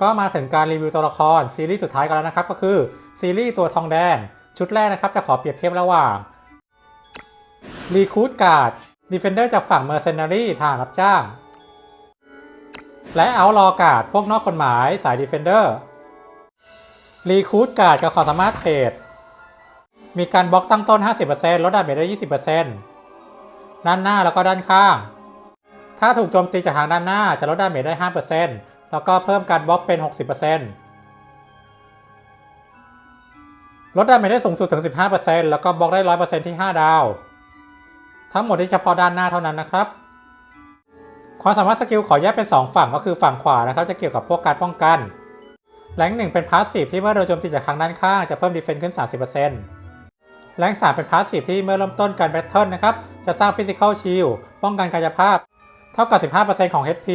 ก็มาถึงการรีวิวตัวละครซีรีส์สุดท้ายกันแล้วนะครับ ก็คือซีรีส์ตัวทองแดง ชุดแรกนะครับจะขอเปรียบเทียบระหว่างรีคูดการ์ดดีเฟนเดอร์จากฝั่งเมอร์เซนารีทหารรับจ้าง และเอาลอการ์ดพวกนอกกฎหมายสายดีเฟนเดอร์รีคูดการ์ดกับความสามารถเทรดมีการบล็อกตั้งต้น 50%ลดดาเมจได้ 20%ด้านหน้าแล้วก็ด้านข้าง ถ้าถูกโจมตีจากทางด้านหน้าจะลดดาเมจได้ 5% แล้วก็เพิ่มการบล็อกเป็น 60%ลดดาเมจได้สูงสุดถึง 15%แล้วก็บล็อกได้ 100%ที่ 5 ดาว ทั้งหมดที่เฉพาะด้านหน้าเท่านั้นนะครับความสามารถสกิลขอแยกเป็น 2 ฝั่งก็คือฝั่งขวานะครับ จะเกี่ยวกับพวกการป้องกันแรงหนึ่งเป็นพาสซีฟที่เมื่อโดนโจมตีจากทางด้านข้างจะเพิ่มดีเฟนซ์ขึ้น 30%แรงสามเป็นพาสซีฟที่เมื่อเริ่มต้นการแบทเทิลนะครับ จะสร้างฟิสิกอลชิลป้องกันกายภาพ เท่ากับ 15%ของ HP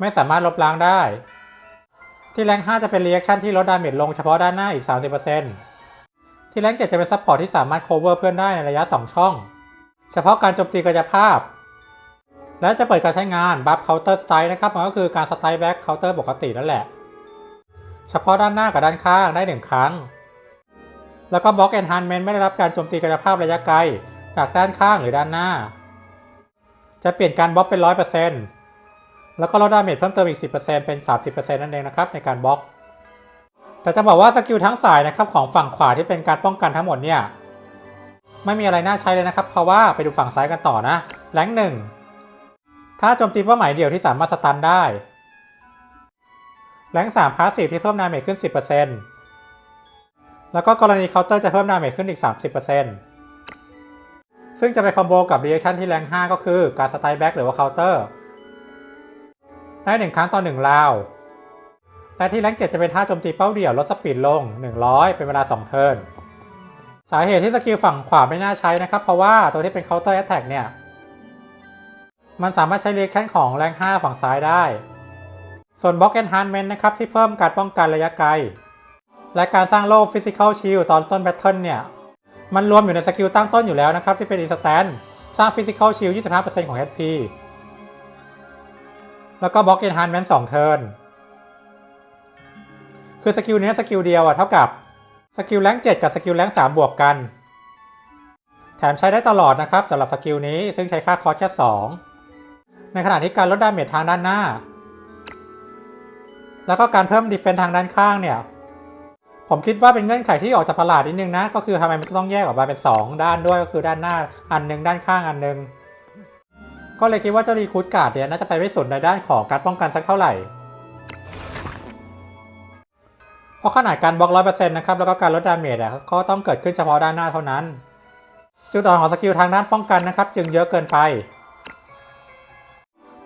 ไม่สามารถลบล้างได้ ที่แรง5จะเป็นรีแอคชั่นที่ลดดาเมจลงเฉพาะด้านหน้าอีก 30%ที่แรง7จะเป็นซัพพอร์ตที่สามารถ cover เพื่อนได้ในระยะ 2 ช่อง เฉพาะการโจมตีกายภาพ และจะเปิดการใช้งานบัฟ counter strike นะครับมันก็คือการ strike back counter ปกตินั่นแหละ เฉพาะด้านหน้ากับด้านข้างได้ 1 ครั้ง แล้วก็บล็อก enhancement ไม่ได้รับการโจมตีกายภาพระยะไกลจากด้านข้างหรือด้านหน้า จะเปลี่ยนการบล็อกเป็น 100% แล้วก็ลดดาเมจเพิ่มเติมอีก 10%เป็น 30%นั่นเองนะครับในการบล็อก แต่จะบอกว่าสกิลทั้งสายนะครับของฝั่งขวาที่เป็นการป้องกันทั้งหมดเนี่ยไม่มีอะไรน่าใช้เลยนะครับ เพราะว่าไปดูฝั่งซ้ายกันต่อนะแรงหนึ่งถ้าโจมตีเป้าหมายเดียวที่สามารถสตันได้แรงสามพาสซีฟที่เพิ่มดาเมจขึ้น 10%แล้วก็กรณีเคาน์เตอร์จะเพิ่มดาเมจขึ้นอีก 30%ซึ่งจะไปคอมโบกับเรีแอคชั่นที่แรง5ก็คือการสไตล์แบ็กหรือว่าเคาน์เตอร์ ได้ 1 ครั้งต่อ1ราวและที่แรง7จะเป็นท่าโจมตีเป้าเดี่ยวลดสปีดลง 100 เป็นเวลา 2 เทิร์น สาเหตุที่สกิลฝั่งขวาไม่น่าใช้นะครับ เพราะว่าตัวที่เป็นเคาน์เตอร์แอตแทกเนี่ย มันสามารถใช้รีแคชั่นของแรง 5 ฝั่งซ้ายได้ ส่วนบล็อกแอนฮานเมนนะครับ ที่เพิ่มการป้องกันระยะไกล และการสร้างโล่ฟิสิกอลชิลตอนต้นแบทเทิลเนี่ย มันรวมอยู่ในสกิลตั้งต้นอยู่แล้วนะครับที่เป็นอินสแตนสร้างฟิสิกอลชิล25%ของ HP แล้วก็บล็อกเอนฮานเมนต์2เทิร์นคือสกิลนี้สกิลเดียวอะเท่ากับสกิลแรง7กับสกิลแรง3บวกกัน แถมใช้ได้ตลอดนะครับสำหรับสกิลนี้ซึ่งใช้ค่าคอสแค่2ในขณะที่การลดดาเมจทางด้านหน้า แล้วก็การเพิ่มดีเฟนต์ทางด้านข้างเนี่ย ผมคิดว่าเป็นเงื่อนไขที่ออกจากประหลาดนิดนึงนะ ก็คือทำไมมันต้องแยกออกมาเป็น 2 ด้านด้วยก็คือด้านหน้าอันหนึงด้านข้างอันหนึง ก็เลยคิดว่าเจ้ารีคูดการ์ดเนี่ยน่าจะไปไม่สุดในด้านของการป้องกันสักเท่าไหร่ เพราะขนาดการบล็อก100%นะครับแล้วก็การลดดาเมจอะก็ต้องเกิดขึ้นเฉพาะด้านหน้าเท่านั้น จุดอ่อนของสกิลทางด้านป้องกันนะครับ จึงเยอะเกินไป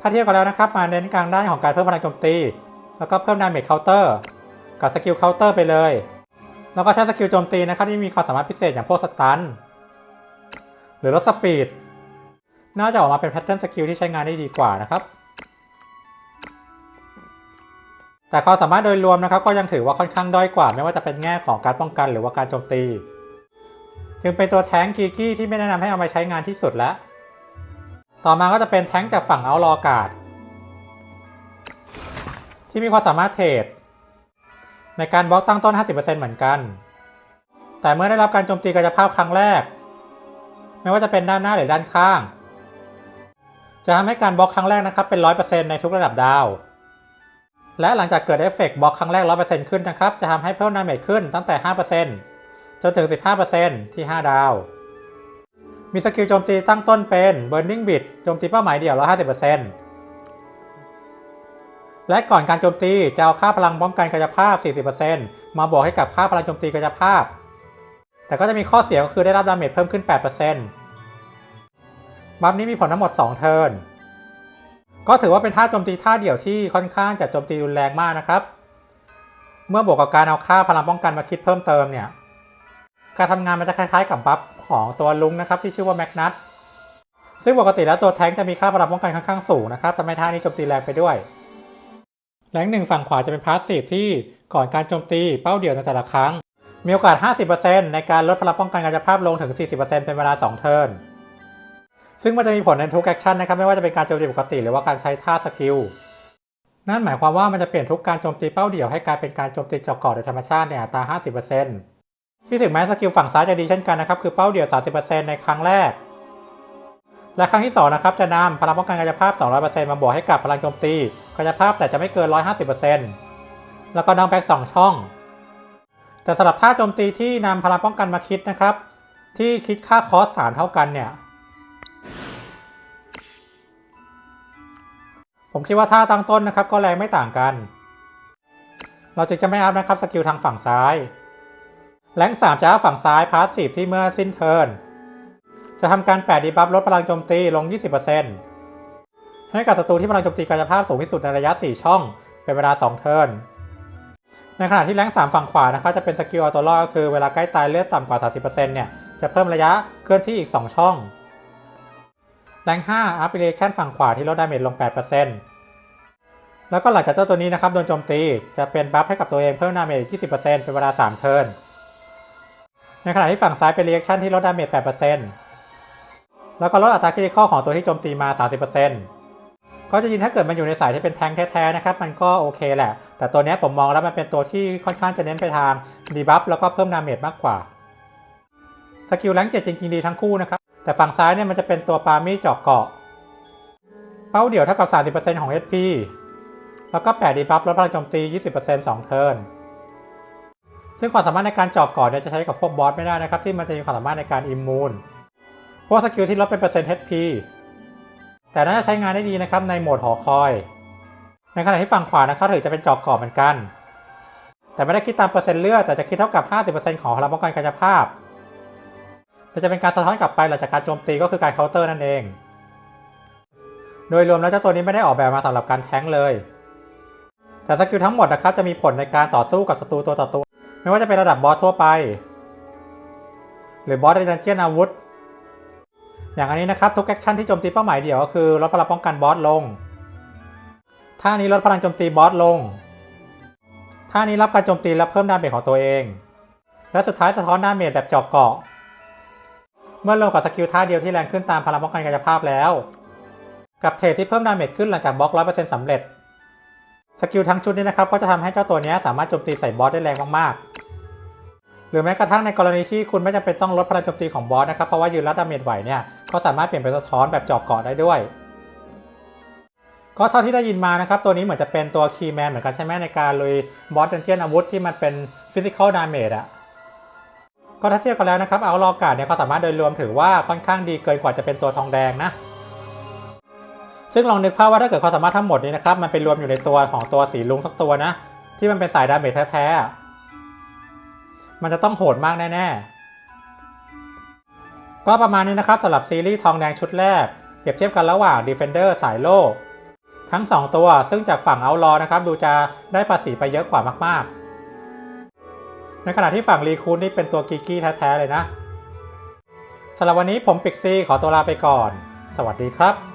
ถ้าเทียบกันแล้วนะครับมาเน้นกลางด้านของการเพิ่มพลังโจมตี แล้วก็เพิ่มดาเมจเคาน์เตอร์กับสกิลเคาน์เตอร์ไปเลย แล้วก็ใช้สกิลโจมตีนะครับที่มีความสามารถพิเศษอย่างพวกสตันหรือลดสปีด น่าจะออกมาเป็นแพทเทิร์นสกิลที่ใช้งานได้ดีกว่านะครับ แต่ความสามารถโดยรวมนะครับ ก็ยังถือว่าค่อนข้างด้อยกว่า ไม่ว่าจะเป็นแง่ของการป้องกันหรือว่าการโจมตี จึงเป็นตัวแท้งกีกี้ที่ไม่แนะนำให้เอามาใช้งานที่สุดแล้ว ต่อมาก็จะเป็นแท้งจากฝั่งเอาลอการ์ดที่มีความสามารถเทรดในการบล็อกตั้งต้น 50%เหมือนกัน แต่เมื่อได้รับการโจมตีกายภาพครั้งแรก ไม่ว่าจะเป็นด้านหน้าหรือด้านข้าง จะทำให้การบล็อกครั้งแรกนะครับเป็น 100%ในทุกระดับดาว และหลังจากเกิดเอฟเฟกต์บล็อกครั้งแรก 100%ขึ้นนะครับ จะทำให้เพิ่มดาเมจขึ้นตั้งแต่ 5%จนถึง 15%ที่ 5 ดาว มีสกิลโจมตีตั้งต้นเป็น Burning Bit โจมตีเป้าหมายเดี่ยว 150%และก่อนการโจมตีจะเอาค่าพลังป้องกันกายภาพ 40%มาบวกให้กับค่าพลังโจมตีกายภาพ แต่ก็จะมีข้อเสียก็คือได้รับดาเมจเพิ่มขึ้น 8%บัฟนี้มีผลทั้งหมด 2 เทิร์น ก็ถือว่าเป็นท่าโจมตีท่าเดี่ยวที่ค่อนข้างจะโจมตีรุนแรงมากนะครับ เมื่อบวกกับการเอาค่าพลังป้องกันมาคิดเพิ่มเติมเนี่ย การทำงานมันจะคล้ายๆกับบัฟของตัวลุงนะครับที่ชื่อว่าแมกนัทซึ่งปกติแล้วตัวแท้งจะมีค่าพลังป้องกันค่อนข้างสูงนะครับทำให้ท่านี้โจมตีแรงไปด้วย แรงหนึ่งฝั่งขวาจะเป็นพาสซีฟที่ก่อนการโจมตีเป้าเดี่ยวในแต่ละครั้ง มีโอกาส 50%ในการลดพลังป้องกันกายภาพลงถึง 40%เป็นเวลา 2 เทิร์น ซึ่งมันจะมีผลในทุกแอคชั่นนะครับไม่ว่าจะเป็นการโจมตีปกติหรือว่าการใช้ท่าสกิลนั่นหมายความว่ามันจะเปลี่ยนทุกการโจมตีเป้าเดี่ยวให้กลายเป็นการโจมตีเจาะเกาะโดยธรรมชาติในอัตรา 50%ที่ถึงแม้สกิลฝั่งซ้ายจะดีเช่นกันนะครับคือเป้าเดี่ยว 30%ในครั้งแรก และครั้งที่2นะครับจะนำพลังป้องกันกายภาพ 200%มาบวกให้กับพลังโจมตีกายภาพแต่จะไม่เกิน 150%แล้วก็น้องแบ็ก2ช่อง แต่สำหรับท่าโจมตีที่นำพลังป้องกันมาคิดนะครับที่คิดค่าคอส3เท่ากันเนี่ย ผมคิดว่าท่าตั้งต้นนะครับก็แรงไม่ต่างกัน เราจึงจะไม่อัพนะครับสกิลทางฝั่งซ้าย แรง3จะอัพฝั่งซ้ายพาสซีฟที่เมื่อสิ้นเทิร์นจะทำการแปดดีบัฟลดพลังโจมตีลง 20%ให้กับศัตรูที่พลังโจมตีกายภาพสูงที่สุดในระยะ 4 ช่อง เป็นเวลา 2 เทิร์น ในขณะที่แรง3ฝั่งขวานะครับจะเป็นสกิลอัลโตรอดก็คือเวลาใกล้ตายเลือดต่ำกว่า 30%เนี่ยจะเพิ่มระยะเคลื่อนที่อีก 2 ช่อง แรง5อัพเรแคนฝั่งขวาที่ลดดาเมจลง 8%แล้วก็หลังจากเจ้าตัวนี้นะครับโดนโจมตีจะเป็นบัฟให้กับตัวเองเพิ่มดาเมจ20%เป็นเวลา 3 เทิร์น ในขณะที่ฝั่งซ้ายเป็นเรีแอคชั่นที่ลดดาเมจ 8%แล้วก็ลดอัตราคริติคอลของตัวที่โจมตีมา 30%ก็จะยินถ้าเกิดมันอยู่ในสายที่เป็นแทงค์แท้ๆนะครับมันก็โอเคแหละ แต่ตัวนี้ผมมองแล้วมันเป็นตัวที่ค่อนข้างจะเน้นไปทางดีบัฟแล้วก็เพิ่มดาเมจมากกว่าสกิลแรงเจ็ดจริงๆดีทั้งคู่นะครับ แต่ฝั่งซ้ายเนี่ยมันจะเป็นตัวปามี่เจาะเกาะ เป้าเดี่ยวเท่ากับ 30%ของ HP แล้วก็8ดีบัฟลดพลังโจมตี 20% 2 เทิร์น ซึ่งความสามารถในการเจาะเกาะเนี่ยจะใช้กับพวกบอสไม่ได้นะครับ ที่มันจะมีความสามารถในการอิมมูนพวกสกิลที่ลดเป็นเปอร์เซ็นต์ HP แต่น่าจะใช้งานได้ดีนะครับในโหมดหอคอย ในขณะที่ฝั่งขวานะครับถือจะเป็นจอกกรอบเหมือนกัน แต่ไม่ได้คิดตามเปอร์เซ็นต์เลือดแต่จะคิดเท่ากับ 50%ของพลังป้องกันกายภาพ แต่จะเป็นการสะท้อนกลับไปหลังจากการโจมตีก็คือการเคาน์เตอร์นั่นเอง โดยรวมแล้วเจ้าตัวนี้ไม่ได้ออกแบบมาสำหรับการแท้งเลย แต่สกิลทั้งหมดนะครับจะมีผลในการต่อสู้กับศัตรูตัวต่อตัว ไม่ว่าจะเป็นระดับบอสทั่วไป หรือบอสในดันเจียนอาวุธ อย่างอันนี้นะครับทุกแอคชั่นที่โจมตีเป้าหมายเดี่ยวก็คือลดพลังป้องกันบอสลง ท่านี้ลดพลังโจมตีบอสลง ท่านี้รับการโจมตีและเพิ่มดาเมจของตัวเอง และสุดท้ายสะท้อนดาเมจแบบเจาะเกาะ มื่อลงกับสกิลท่าเดียวที่แรงขึ้นตามพลังป้องกันกายภาพแล้ว กับเทรดที่เพิ่มดาเมจขึ้นหลังจากบล็อก100%สำเร็จ สกิลทั้งชุดนี้นะครับก็จะทำให้เจ้าตัวนี้สามารถโจมตีใส่บอสได้แรงมากๆ หรือแม้กระทั่งในกรณีที่คุณไม่จำเป็นต้องลดพลังโจมตีของบอสนะครับเพราะว่ายืนรับดาเมจไหวเนี่ยก็สามารถเปลี่ยนเป็นสะท้อนแบบจาะเกาะได้ด้วยก็เท่าที่ได้ยินมานะครับ ตัวนี้เหมือนจะเป็นตัวคีย์แมนเหมือนกันใช่ไหมในการลุยบอสเดนเจียนอาวุธที่มันเป็นฟิสิกอลดาเมจอะ ก็ถ้าเทียบกันแล้วนะครับเอาลอกาดเนี่ยก็สามารถโดยรวมถือว่าค่อนข้างดีเกินกว่าจะเป็นตัวทองแดงนะซึ่งลองนึกภาพว่าถ้าเกิดความสามารถทั้งหมดนี้นะครับมันไปรวมอยู่ในตัวของตัวสีลุงสักตัวนะ ที่มันเป็นสายดาเมจแท้ๆมันจะต้องโหดมากแน่ๆ ก็ประมาณนี้นะครับสำหรับซีรีส์ทองแดงชุดแรกเปรียบเทียบกันระหว่าง Defender สายโล่ทั้ง 2 ตัวซึ่งจากฝั่งเอาลอนะครับดูจะได้ภาษีไปเยอะกว่ามากๆ ในขณะที่ฝั่งรีคูนนี่เป็นตัวกิกกี้แท้ๆเลยนะสำหรับวันนี้ผมปิกซี่ขอตัวลาไปก่อน สวัสดีครับ